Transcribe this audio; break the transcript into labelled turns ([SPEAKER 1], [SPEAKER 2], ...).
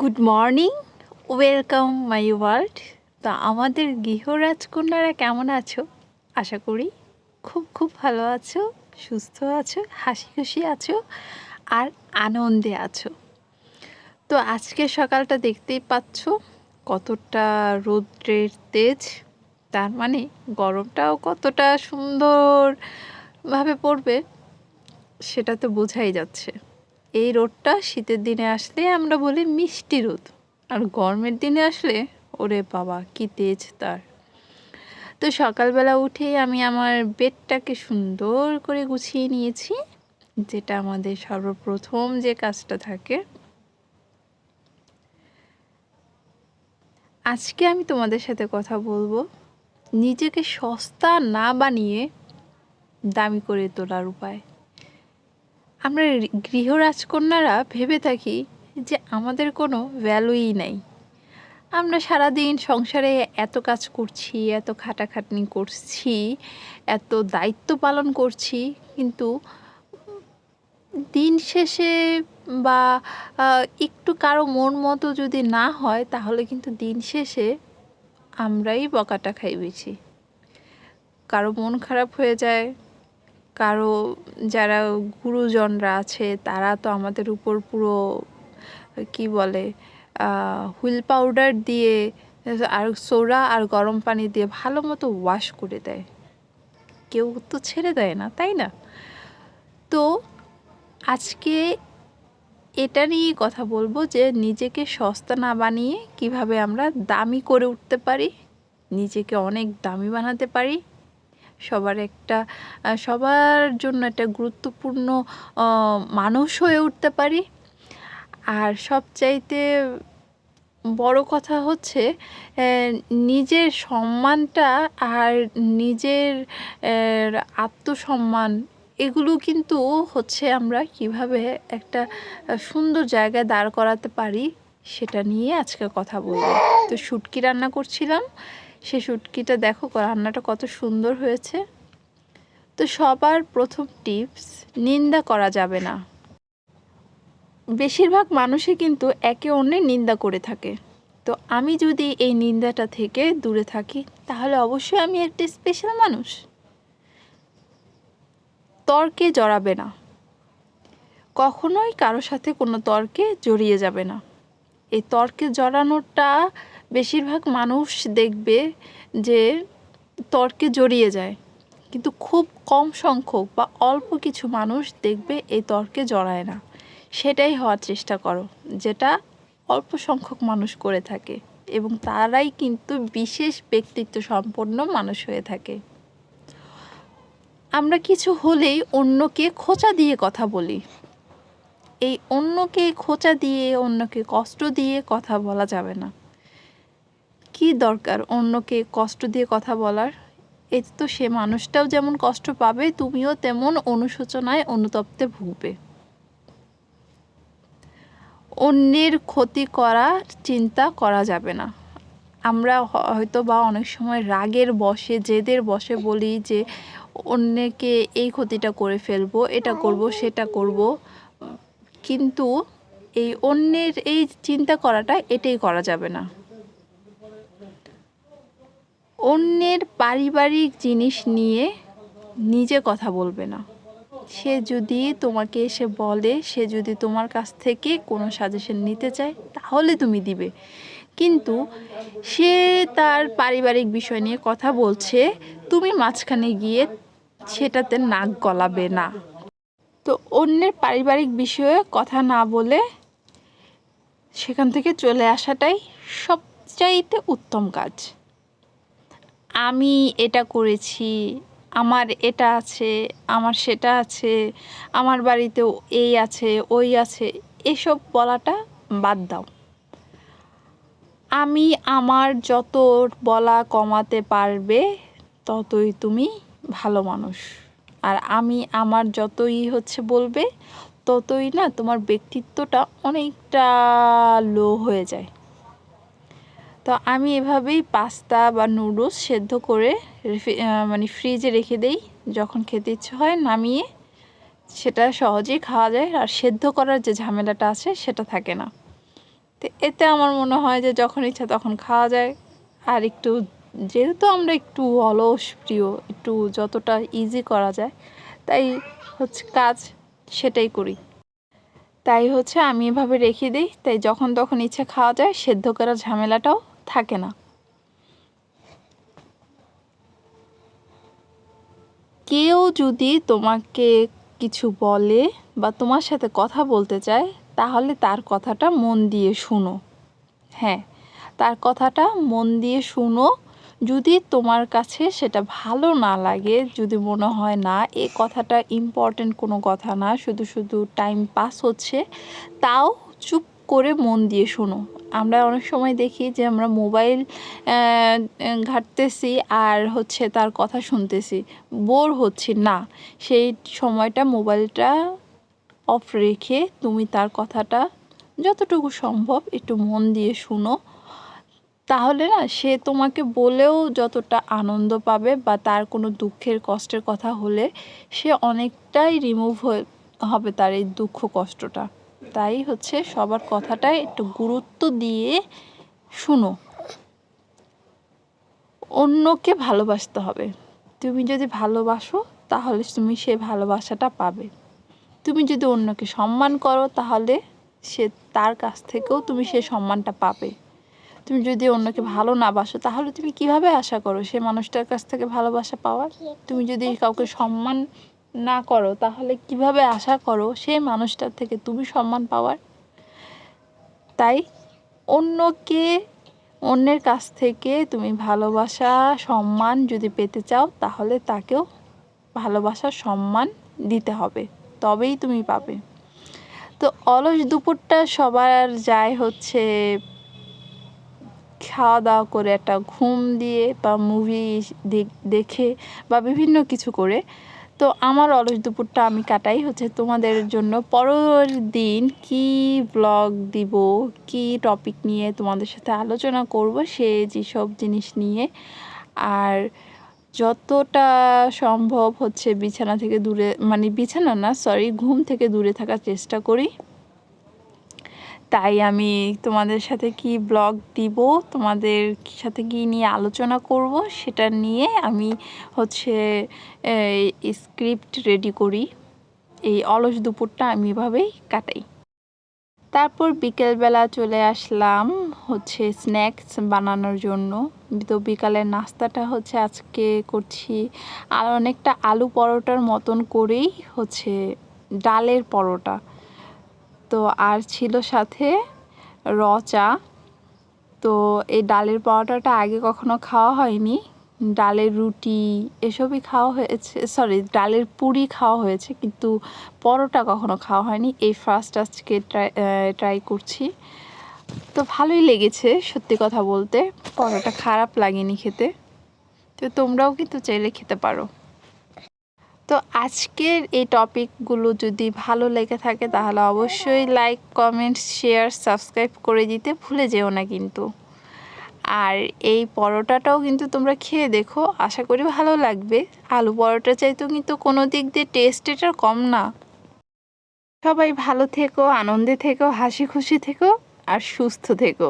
[SPEAKER 1] Good morning welcome my world তো আমাদের গৃহ রাজকন্যারা কেমন আছো? আশা করি খুব খুব ভালো আছো, সুস্থ আছো, হাসি খুশি আছো, আর আনন্দে আছো। তো আজকে সকালটা দেখতেই পাচ্ছ কতটা রৌদ্রের তেজ। তার মানে গরমটাও কতটা সুন্দরভাবে পড়বে, সেটা তো বোঝাই যাচ্ছে। এই রোদটা শীতের দিনে আসলে আমরা বলি মিষ্টি রোদ। আর গরমের দিনে আসলে, ওরে বাবা, কি তেজ তার। তো সকালবেলা উঠেই আমি আমার বেডটাকে সুন্দর করে গুছিয়ে নিয়েছি, যেটা আমাদের সর্বপ্রথম যে কাজটা থাকে। আজকে আমি তোমাদের সাথে কথা বলব, নিজেকে সস্তা না বানিয়ে দামি করে তোলার উপায়। আমরা গৃহ রাজকন্যারা ভেবে থাকি যে আমাদের কোনো ভ্যালুই নেই। আমরা সারাদিন সংসারে এত কাজ করছি, এত খাটাখাটনি করছি, এত দায়িত্ব পালন করছি, কিন্তু দিন শেষে বা একটু কারও মন মতো যদি না হয়, তাহলে কিন্তু দিন শেষে আমরাই বকাটা খাই বেশি। কারও মন খারাপ হয়ে যায় কারও যারা গুরুজনরা আছে, তারা তো আমাদের উপর পুরো, কি বলে হুইল পাউডার দিয়ে, আর সোডা আর গরম পানি দিয়ে ভালো মতো ওয়াশ করে দেয়। কেউ তো ছেড়ে দেয় না, তাই না? তো আজকে এটা নিয়ে কথা বলব যে, নিজেকে সস্তা না বানিয়ে কীভাবে আমরা দামি করে উঠতে পারি, নিজেকে অনেক দামি বানাতে পারি সবার একটা সবার জন্য একটা গুরুত্বপূর্ণ মানুষ হয়ে উঠতে পারি। আর সবচাইতে বড় কথা হচ্ছে নিজের সম্মানটা আর নিজের আত্মসম্মান, এগুলো কিন্তু হচ্ছে আমরা কীভাবে একটা সুন্দর জায়গায় দাঁড় করাতে পারি, সেটা নিয়ে আজকে কথা বলব। তো শুটকি রান্না করছিলাম সে শুটকিটা দেখো রান্নাটা কত সুন্দর হয়েছে। তো সবার প্রথম টিপস, নিন্দা করা যাবে না। বেশিরভাগ মানুষই কিন্তু একে অন্যের নিন্দা করে থাকে। তো আমি যদি এই নিন্দাটা থেকে দূরে থাকি, তাহলে অবশ্যই আমি একটি স্পেশাল মানুষ। তর্কে জড়াবে না। কখনোই কারও সাথে কোনো তর্কে জড়িয়ে যাবে না। এই তর্কে জড়ানোটা বেশিরভাগ মানুষ দেখবে যে তর্কে জড়িয়ে যায়, কিন্তু খুব কম সংখ্যক বা অল্প কিছু মানুষ দেখবে এই তর্কে জড়ায় না। সেটাই হওয়ার চেষ্টা করো, যেটা অল্প সংখ্যক মানুষ করে থাকে এবং তারাই কিন্তু বিশেষ ব্যক্তিত্ব সম্পন্ন মানুষ হয়ে থাকে। আমরা কিছু হলেই অন্যকে খোঁচা দিয়ে কথা বলি। এই অন্যকে খোঁচা দিয়ে, অন্যকে কষ্ট দিয়ে কথা বলা যাবে না। কি দরকার অন্যকে কষ্ট দিয়ে কথা বলার? এতে তো সে মানুষটাও যেমন কষ্ট পাবে, তুমিও তেমন অনুশোচনায় অনুতপ্তে ভুগবে। অন্যের ক্ষতি করার চিন্তা করা যাবে না। আমরা হয়তো বা অনেক সময় রাগের বসে জেদের বসে বলি যে, অন্যকে এই ক্ষতিটা করে ফেলব, এটা করব, সেটা করব। কিন্তু এই অন্যের এই চিন্তা করাটা এটাই করা যাবে না। অন্যের পারিবারিক জিনিস নিয়ে নিজে কথা বলবে না। সে যদি তোমাকে এসে বলে, সে যদি তোমার কাছ থেকে কোনো সাজেশন নিতে চায়, তাহলে তুমি দিবে। কিন্তু সে তার পারিবারিক বিষয় নিয়ে কথা বলছে, তুমি মাঝখানে গিয়ে সেটাতে নাক গলাবে না। তো অন্যের পারিবারিক বিষয়ে কথা না বলে সেখান থেকে চলে আসাটাই সবচাইতে উত্তম কাজ। আমি এটা করেছি, আমার এটা আছে, আমার সেটা আছে, আমার বাড়িতেও এই আছে, ওই আছে, এসব বলাটা বাদ দাও। আমি আমার যত বলা কমাতে পারবে, ততই তুমি ভালো মানুষ। আর আমি আমার যতই হচ্ছে বলবে, ততই না তোমার ব্যক্তিত্বটা অনেকটা লো হয়ে যায়। তো আমি এভাবেই পাস্তা বা নুডলস সেদ্ধ করে মানে ফ্রিজে রেখে দেই যখন খেতে ইচ্ছে হয়, নামিয়ে সেটা সহজেই খাওয়া যায়। আর সেদ্ধ করার যে ঝামেলাটা আছে সেটা থাকে না। তো এতে আমার মনে হয় যে যখন ইচ্ছা তখন খাওয়া যায়। আর একটু, যেহেতু আমরা একটু অলস প্রিয়, একটু যতটা ইজি করা যায়, তাই হচ্ছে কাজ সেটাই করি। তাই হচ্ছে আমি এভাবে রেখে দিই। তাই যখন তখন ইচ্ছে খাওয়া যায়, সেদ্ধ করার ঝামেলাটাও থাকে না। কেউ যদি তোমাকে কিছু বলে বা তোমার সাথে কথা বলতে চায়, তাহলে তার কথাটা মন দিয়ে শুনো। হ্যাঁ তার কথাটা মন দিয়ে শুনো। যদি তোমার কাছে সেটা ভালো না লাগে, যদি মনে হয় না, এ কথাটা ইম্পর্ট্যান্ট কোনো কথা না, শুধু শুধু টাইম পাস হচ্ছে, তাও চুপ করে মন দিয়ে শোনো। আমরা অনেক সময় দেখি যে আমরা মোবাইল ঘাটতেছি আর হচ্ছে তার কথা শুনতেছি। বোর হচ্ছি, না। সেই সময়টা মোবাইলটা অফ রেখে তুমি তার কথাটা যতটুকু সম্ভব একটু মন দিয়ে শুনো। তাহলে না, সে তোমাকে বলেও যতটা আনন্দ পাবে বা তার কোনো দুঃখের, কষ্টের কথা হলে সে অনেকটাই রিমুভ হবে তার এই দুঃখ, কষ্টটা। তাই হচ্ছে সবার কথাটাই একটু গুরুত্ব দিয়ে শুনো। অন্যকে ভালোবাসতে হবে। তুমি যদি ভালোবাসো, তাহলে তুমি সে ভালোবাসাটা পাবে। তুমি যদি অন্যকে সম্মান করো, তাহলে সে তার কাছ থেকেও তুমি সে সম্মানটা পাবে। তুমি যদি অন্যকে ভালো না বাসো, তাহলে তুমি কীভাবে আশা করো সে মানুষটার কাছ থেকে ভালোবাসা পাওয়ার? তুমি যদি কাউকে সম্মান না করো, তাহলে কীভাবে আশা করো সেই মানুষটার থেকে তুমি সম্মান পাওয়ার? তাই অন্যকে, অন্যের কাছ থেকে তুমি ভালোবাসা, সম্মান যদি পেতে চাও, তাহলে তাকেও ভালোবাসা, সম্মান দিতে হবে, তবেই তুমি পাবে। তো অলস দুপুরটা সবার যায় হচ্ছে খাওয়া দাওয়া করে, একটা ঘুম দিয়ে বা মুভি দেখে বা বিভিন্ন কিছু করে। তো আমার অলস দুপুরটা আমি কাটাই হচ্ছে তোমাদের জন্য। পরের দিন কি ব্লগ দিব, কি টপিক নিয়ে তোমাদের সাথে আলোচনা করব, সে যেসব জিনিস নিয়ে। আর যতটা সম্ভব হচ্ছে বিছানা থেকে দূরে মানে বিছানা না সরি ঘুম থেকে দূরে থাকার চেষ্টা করি। তাই আমি তোমাদের সাথে কি ব্লগ দিব, তোমাদের সাথে কি নিয়ে আলোচনা করব সেটা নিয়ে আমি হচ্ছে স্ক্রিপ্ট রেডি করি। এই অলস দুপুরটা আমি এভাবেই কাটাই। তারপর বিকেলবেলা চলে আসলাম হচ্ছে স্ন্যাক্স বানানোর জন্য। তো বিকালের নাস্তাটা হচ্ছে আজকে করছি আর অনেকটা আলু পরোটার মতন করেই হচ্ছে ডালের পরোটা। তো আর ছিল সাথে র চা তো এই ডালের পরোটাটা আগে কখনো খাওয়া হয়নি। ডালের রুটি এসবই খাওয়া হয়েছে সরি ডালের পুরি খাওয়া হয়েছে, কিন্তু পরোটা কখনো খাওয়া হয়নি। এই ফার্স্ট আজকে ট্রাই ট্রাই করছি। তো ভালোই লেগেছে সত্যি কথা বলতে। পরোটা খারাপ লাগেনি খেতে। তো তোমরাও কিন্তু চাইলে খেতে পারো। তো আজকের এই টপিকগুলো যদি ভালো লেগে থাকে, তাহলে অবশ্যই লাইক কমেন্ট শেয়ার সাবস্ক্রাইব করে দিতে ভুলে যেও না কিন্তু। আর এই পরোটাটাও কিন্তু তোমরা খেয়ে দেখো, আশা করি ভালো লাগবে। আলু পরোটা চাইতেও কিন্তু কোনো দিক দিয়ে টেস্ট এটা কম না। সবাই ভালো থেকো, আনন্দে থেকো, হাসি খুশি থেকো, আর সুস্থ থেকো।